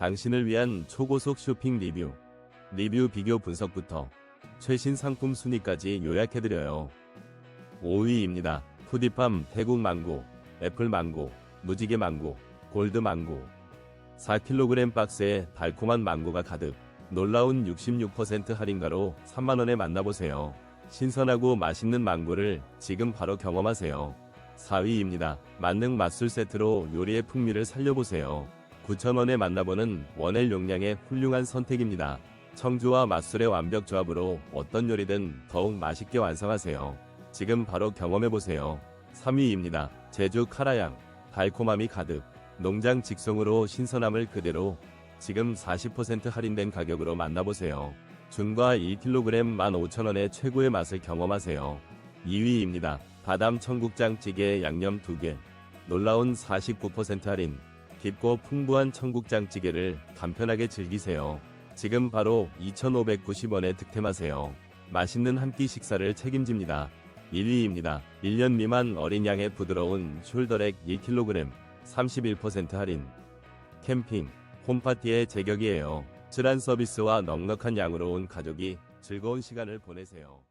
당신을 위한 초고속 쇼핑 리뷰, 리뷰 비교 분석부터 최신 상품 순위까지 요약해드려요. 5위입니다. 푸디팜 태국 망고, 애플 망고, 무지개 망고, 골드 망고. 4kg 박스에 달콤한 망고가 가득. 놀라운 66% 할인가로 3만원에 만나보세요. 신선하고 맛있는 망고를 지금 바로 경험하세요. 4위입니다. 만능 맛술 세트로 요리의 풍미를 살려보세요. 9,000원에 만나보는 원엘 용량의 훌륭한 선택입니다. 청주와 맛술의 완벽 조합으로 어떤 요리든 더욱 맛있게 완성하세요. 지금 바로 경험해보세요. 3위입니다. 제주 카라양. 달콤함이 가득. 농장 직송으로 신선함을 그대로 지금 40% 할인된 가격으로 만나보세요. 준과 1kg 15,000원의 최고의 맛을 경험하세요. 2위입니다. 바담 청국장찌개 양념 2개. 놀라운 49% 할인. 깊고 풍부한 청국장찌개를 간편하게 즐기세요. 지금 바로 2,590원에 득템하세요. 맛있는 한 끼 식사를 책임집니다. 1위입니다. 1년 미만 어린 양의 부드러운 숄더렉 1kg 31% 할인. 캠핑, 홈파티의 제격이에요. 질한 서비스와 넉넉한 양으로 온 가족이 즐거운 시간을 보내세요.